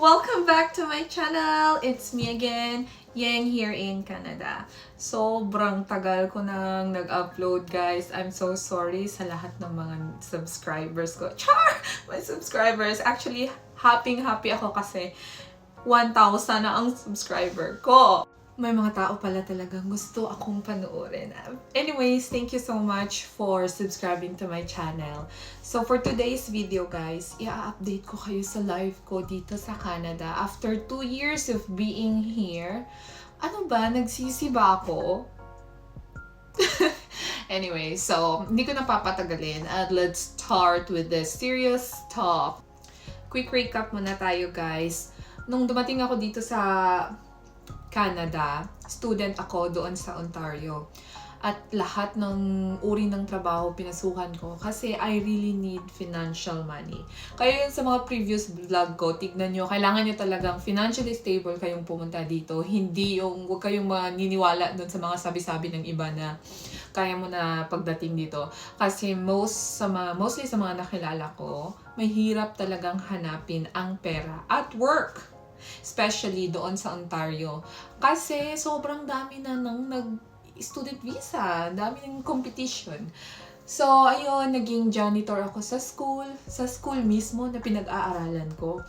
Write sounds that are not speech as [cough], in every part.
Welcome back to my channel! It's me again, Yang here in Canada. Sobrang tagal ko nang nag-upload guys. I'm so sorry sa lahat ng mga subscribers ko. Char! My subscribers! Actually, happy-happy ako kasi 1,000 na ang subscriber ko. May mga tao pala talagang gusto akong panoorin. Anyways, thank you so much for subscribing to my channel. So for today's video guys, i-update ko kayo sa life ko dito sa Canada. After 2 years of being here, ano ba, nagsisi ba ako? [laughs] anyway, so hindi ko na papatagalin and let's start with the serious talk. Quick recap muna tayo guys. Nung dumating ako dito sa Canada, student ako doon sa Ontario. At lahat ng uri ng trabaho pinasukan ko kasi I really need financial money. Kaya yun sa mga previous vlog ko, tignan nyo, kailangan nyo talagang financially stable kayong pumunta dito. Hindi yung, huwag kayong maniniwala doon sa mga sabi-sabi ng iba na kaya mo na pagdating dito. Kasi most sa mga, mostly sa mga nakilala ko, may hirap talagang hanapin ang pera at work especially doon sa Ontario. Kasi sobrang dami na nang nag-student visa, dami ng competition. So, ayun, naging janitor ako sa school, sa school mismo na pinag-aaralan ko,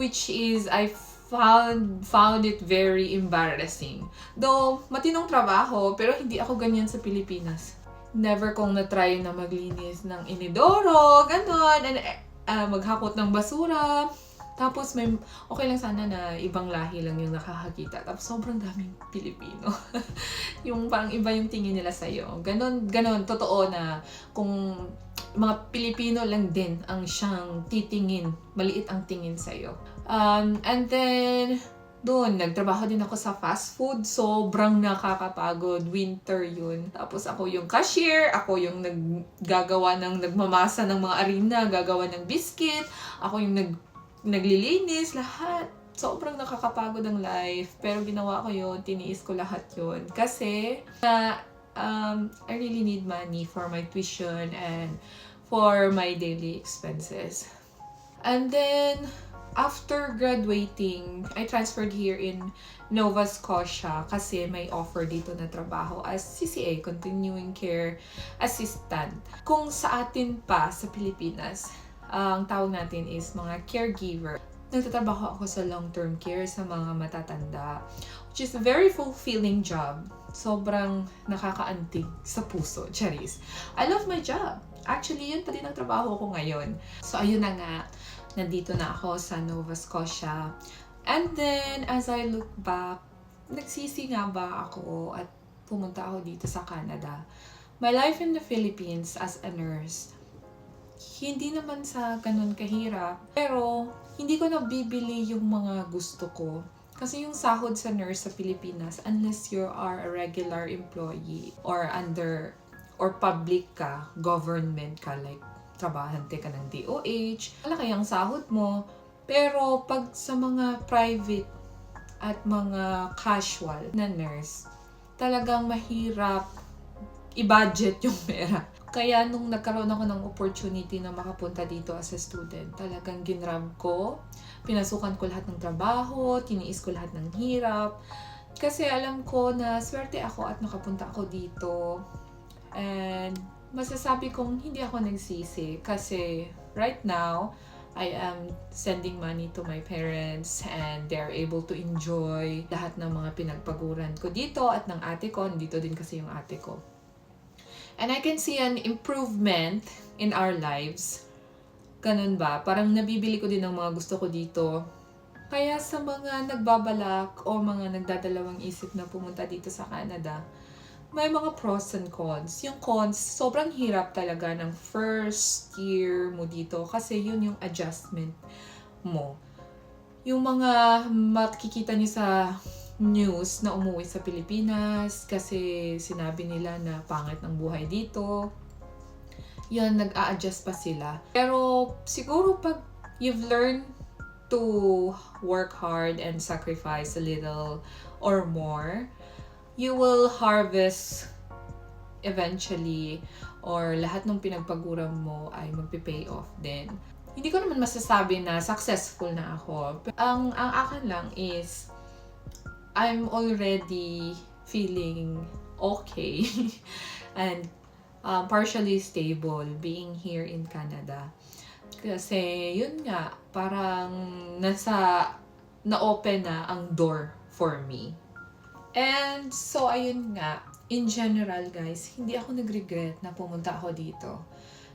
which is, I found found it very embarrassing. Though, matinong trabaho, pero hindi ako ganyan sa Pilipinas. Never kong na-try na maglinis ng inidoro, ganon, and uh, maghakot ng basura, tapos may, okay lang sana na ibang lahi lang yung nakakakita. Tapos sobrang daming Pilipino. [laughs] yung parang iba yung tingin nila sa'yo. Ganon, ganon, totoo na kung mga Pilipino lang din ang siyang titingin. Maliit ang tingin sa'yo. Um, and then, doon, nagtrabaho din ako sa fast food. Sobrang nakakapagod. Winter yun. Tapos ako yung cashier, ako yung naggagawa ng, nagmamasa ng mga arena, gagawa ng biscuit, ako yung nag naglilinis, lahat. Sobrang nakakapagod ang life. Pero ginawa ko yun, tiniis ko lahat yun. Kasi, uh, um, I really need money for my tuition and for my daily expenses. And then, after graduating, I transferred here in Nova Scotia kasi may offer dito na trabaho as CCA, Continuing Care Assistant. Kung sa atin pa sa Pilipinas, ang tawag natin is mga caregiver. Nagtatrabaho ako sa long-term care sa mga matatanda, which is a very fulfilling job. Sobrang nakakaantig sa puso, [laughs] Charis. I love my job. Actually, yun pa din ang trabaho ko ngayon. So, ayun na nga. Nandito na ako sa Nova Scotia. And then, as I look back, nagsisi nga ba ako at pumunta ako dito sa Canada. My life in the Philippines as a nurse hindi naman sa ganun kahirap. Pero, hindi ko nabibili yung mga gusto ko. Kasi yung sahod sa nurse sa Pilipinas, unless you are a regular employee or under, or public ka, government ka, like trabahante ka ng DOH, malaki ang sahod mo. Pero pag sa mga private at mga casual na nurse, talagang mahirap i-budget yung [laughs] pera. Kaya nung nagkaroon ako ng opportunity na makapunta dito as a student, talagang ginrab ko. Pinasukan ko lahat ng trabaho, tiniis ko lahat ng hirap. Kasi alam ko na swerte ako at nakapunta ako dito. And masasabi kong hindi ako nagsisi kasi right now, I am sending money to my parents and they're able to enjoy lahat ng mga pinagpaguran ko dito at ng ate ko. Dito din kasi yung ate ko. And I can see an improvement in our lives. Ganun ba? Parang nabibili ko din ng mga gusto ko dito. Kaya sa mga nagbabalak o mga nagdadalawang isip na pumunta dito sa Canada, may mga pros and cons. Yung cons, sobrang hirap talaga ng first year mo dito kasi yun yung adjustment mo. Yung mga makikita niyo sa news na umuwi sa Pilipinas kasi sinabi nila na pangit ng buhay dito. Yan, nag-a-adjust pa sila. Pero siguro pag you've learned to work hard and sacrifice a little or more, you will harvest eventually or lahat ng pinagpaguran mo ay magpe-pay off din. hindi ko naman masasabi na successful na ako. Ang, ang akin lang is, I'm already feeling okay [laughs] and um, partially stable being here in Canada. Kasi, yun nga, parang nasa, na-open na ang door for me. And so, ayun nga, in general guys, hindi ako nag-regret na pumunta ako dito.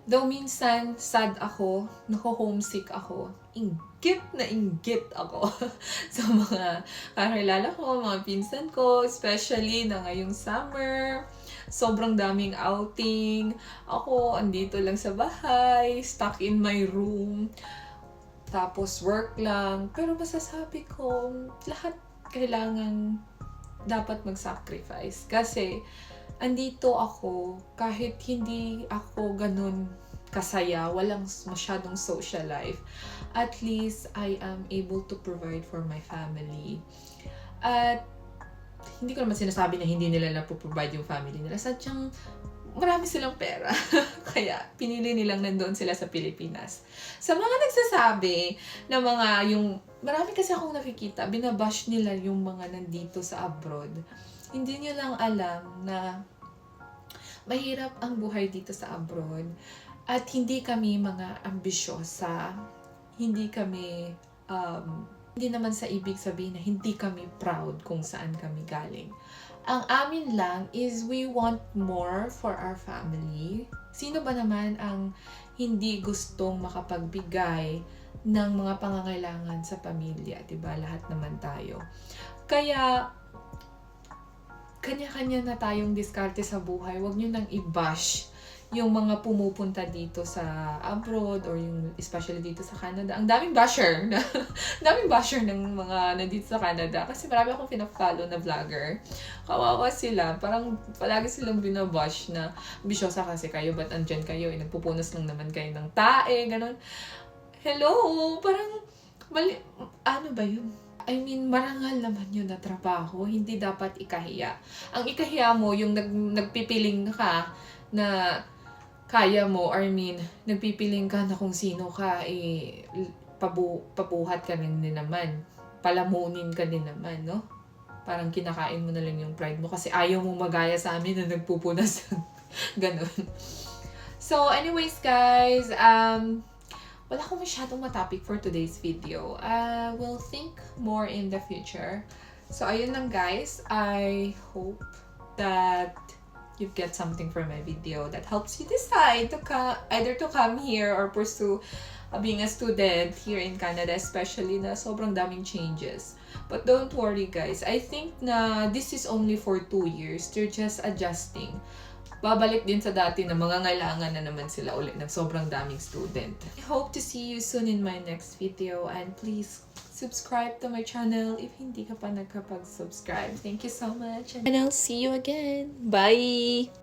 Though minsan, sad ako, nako-homesick ako, inggit na inggit ako [laughs] sa mga kakilala ko, mga pinsan ko, especially na ngayong summer. Sobrang daming outing. Ako, andito lang sa bahay, stuck in my room. Tapos work lang. Pero masasabi ko, lahat kailangan dapat mag-sacrifice. Kasi, andito ako, kahit hindi ako ganun kasaya, walang masyadong social life, at least I am able to provide for my family. At hindi ko naman sinasabi na hindi nila na-provide yung family nila. Sadyang marami silang pera. [laughs] Kaya pinili nilang nandoon sila sa Pilipinas. Sa mga nagsasabi na mga yung marami kasi akong nakikita, binabash nila yung mga nandito sa abroad. Hindi nyo lang alam na mahirap ang buhay dito sa abroad at hindi kami mga ambisyosa. Hindi kami um, hindi naman sa ibig sabihin na hindi kami proud kung saan kami galing. Ang amin lang is we want more for our family. Sino ba naman ang hindi gustong makapagbigay ng mga pangangailangan sa pamilya, 'di ba? Lahat naman tayo. Kaya kanya-kanya na tayong diskarte sa buhay. Huwag niyo nang i-bash yung mga pumupunta dito sa abroad or yung especially dito sa Canada. Ang daming basher [laughs] na daming basher ng mga nandito sa Canada kasi marami akong pina-follow na vlogger. Kawawa sila. Parang palagi silang binabash na bisyosa kasi kayo ba't andyan kayo? Eh, nagpupunas lang naman kayo ng tae, ganun. Hello! Parang mali... Ano ba yun? I mean, marangal naman yun na trabaho. Hindi dapat ikahiya. Ang ikahiya mo, yung nag, nagpipiling ka na kaya mo, I mean, nagpipiling ka na kung sino ka, eh, pabu pabuhat ka rin din naman. Palamunin ka din naman, no? Parang kinakain mo na lang yung pride mo kasi ayaw mo magaya sa amin na nagpupunas. [laughs] Ganon. So, anyways, guys, um, wala akong masyadong matopic for today's video. I will think more in the future. So, ayun lang guys. I hope that you get something from my video that helps you decide to co- either to come here or pursue uh, being a student here in Canada, especially na sobrang daming changes. But don't worry guys, I think na this is only for two years. They're just adjusting. Babalik din sa dati na mga ngailangan na naman sila ulit ng sobrang daming student. I hope to see you soon in my next video and please subscribe to my channel if hindi ka pa nagkapag-subscribe. Thank you so much and I'll see you again. Bye!